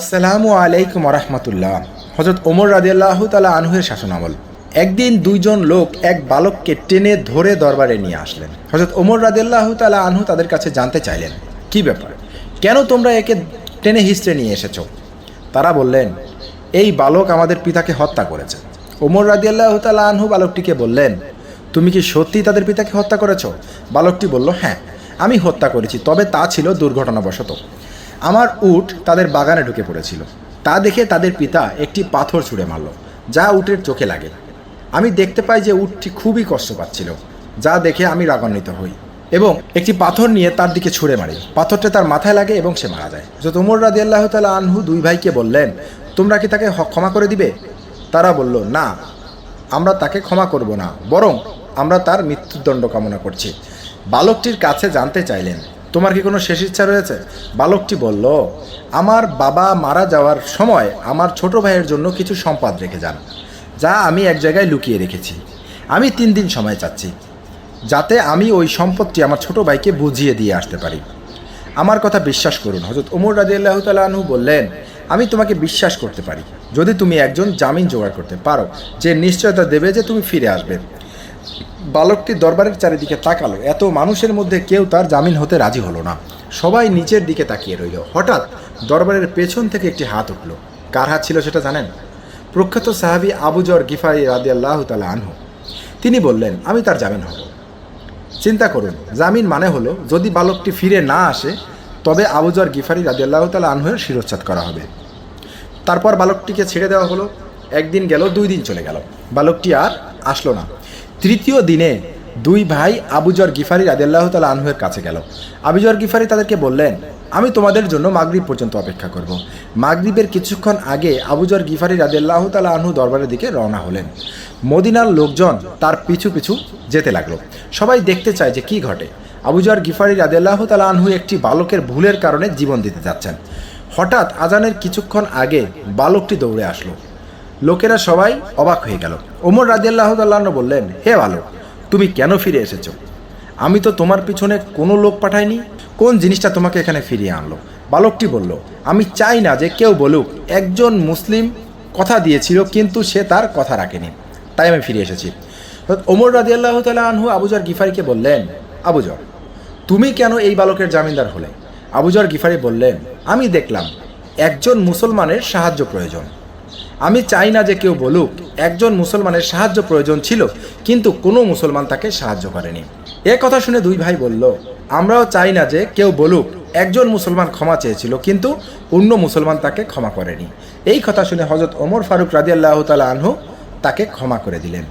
আসসালামু আলাইকুম রহমতুল্লাহ। হজরত ওমর রাজিয়াল্লাহ তালা আনহুয়ের শাসনামল। একদিন দুইজন লোক এক বালককে টেনে ধরে দরবারে নিয়ে আসলেন। হজরত ওমর রাজিয়াল্লাহ তালা আনহু তাদের কাছে জানতে চাইলেন, কি ব্যাপার? কেন তোমরা একে টেনে হিস্ট্রে নিয়ে এসেছ? তারা বললেন, এই বালক আমাদের পিতাকে হত্যা করেছে। ওমর রাজিয়াল্লাহ তালা আনহু বালকটিকে বললেন, তুমি কি সত্যি তাদের পিতাকে হত্যা করেছ? বালকটি বলল হ্যাঁ আমি হত্যা করেছি, তবে তা ছিল দুর্ঘটনাবশত। আমার উট তাদের বাগানে ঢুকে পড়েছিল। তা দেখে তাদের পিতা একটি পাথর ছুঁড়ে মারল, যা উটের চোখে লাগে। আমি দেখতে পাই যে উটটি খুবই কষ্ট পাচ্ছিল, যা দেখে আমি রাগান্বিত হই এবং একটি পাথর নিয়ে তার দিকে ছুঁড়ে মারি। পাথরটা তার মাথায় লাগে এবং সে মারা যায়। যত ওমর রাদি আল্লাহ তালা আনহু দুই ভাইকে বললেন, তোমরা কি তাকে ক্ষমা করে দিবে? তারা বলল, না, আমরা তাকে ক্ষমা করব না, বরং আমরা তার মৃত্যুদণ্ড কামনা করছি। বালকটির কাছে জানতে চাইলেন তোমার কি কোনো শেষ ইচ্ছা রয়েছে? বালকটি বলল, আমার বাবা মারা যাওয়ার সময় আমার ছোট ভাইয়ের জন্য কিছু সম্পদ রেখে যান, যা আমি এক জায়গায় লুকিয়ে রেখেছি। আমি তিন দিন সময় চাচ্ছি, যাতে আমি ওই সম্পদটি আমার ছোট ভাইকে বুঝিয়ে দিয়ে আসতে পারি। আমার কথা বিশ্বাস করুন। হজরত ওমর রাজি আল্লাহ তালু বললেন, আমি তোমাকে বিশ্বাস করতে পারি। যদি তুমি একজন জামিন জোগাড় করতে পারো, যে নিশ্চয়তা দেবে যে তুমি ফিরে আসবে। বালকটি দরবারের চারিদিকে তাকালো। এত মানুষের মধ্যে কেউ তার জামিন হতে রাজি হলো না। সবাই নিচের দিকে তাকিয়ে রইল। হঠাৎ দরবারের পেছন থেকে একটি হাত উঠল। কার হাত ছিল সেটা জানেন? প্রখ্যাত সাহাবি আবুজর গিফারি রাদি আল্লাহ তালা আনহু। তিনি বললেন, আমি তার জামিন হব। চিন্তা করুন, জামিন মানে হলো যদি বালকটি ফিরে না আসে, তবে আবুজর গিফারি রাজি আল্লাহ তালা আনহুয়ের শিরোচ্ছেদ করা হবে। তারপর বালকটিকে ছেড়ে দেওয়া হলো। একদিন গেল, দুই দিন চলে গেল। বালকটি আর আসলো না। তৃতীয় দিনে দুই ভাই আবুজর গিফারি রাদিয়াল্লাহ তালা আনহুয়ের কাছে গেল। আবুজর গিফারি তাদেরকে বললেন, আমি তোমাদের জন্য মাগরিব পর্যন্ত অপেক্ষা করব। মাগরিবের কিছুক্ষণ আগে আবুজর গিফারি রাদিয়াল্লাহ তালা আনহু দরবারের দিকে রওনা হলেন। মদিনার লোকজন তার পিছু পিছু যেতে লাগল। সবাই দেখতে চায় যে কি ঘটে। আবুজর গিফারি রাদিয়াল্লাহ তালা আনহু একটি বালকের ভুলের কারণে জীবন দিতে যাচ্ছেন। হঠাৎ আজানের কিছুক্ষণ আগে বালকটি দৌড়ে আসলো। লোকেরা সবাই অবাক হয়ে গেল। ওমর রাজিয়াল্লাহ তাল্লাহ বললেন, হে বালক তুমি কেন ফিরে এসেছ? আমি তো তোমার পিছনে কোনো লোক পাঠাইনি। কোন জিনিসটা তোমাকে এখানে ফিরিয়ে আনলো? বালকটি বলল, আমি চাই না যে কেউ বলুক, একজন মুসলিম কথা দিয়েছিল, কিন্তু সে তার কথা রাখেনি। তাই আমি ফিরে এসেছি। ওমর রাজিয়াল্লাহ তাল্লাহ আনহু আবুজর গিফারিকে বললেন আবুজর তুমি কেন এই বালকের জামিনদার হলে? আবুজর গিফারি বললেন, আমি দেখলাম, একজন মুসলমানের সাহায্য প্রয়োজন। আমি চাই না যে কেউ বলুক, একজন মুসলমানের সাহায্য প্রয়োজন ছিল, কিন্তু কোনো মুসলমান তাকে সাহায্য করেনি। এ কথা শুনে দুই ভাই বলল, আমরাও চাই না যে কেউ বলুক, একজন মুসলমান ক্ষমা চেয়েছিল, কিন্তু অন্য মুসলমান তাকে ক্ষমা করেনি। এই কথা শুনে হজরত ওমর ফারুক রাজিয়াল্লাহ তালা আনহু তাকে ক্ষমা করে দিলেন।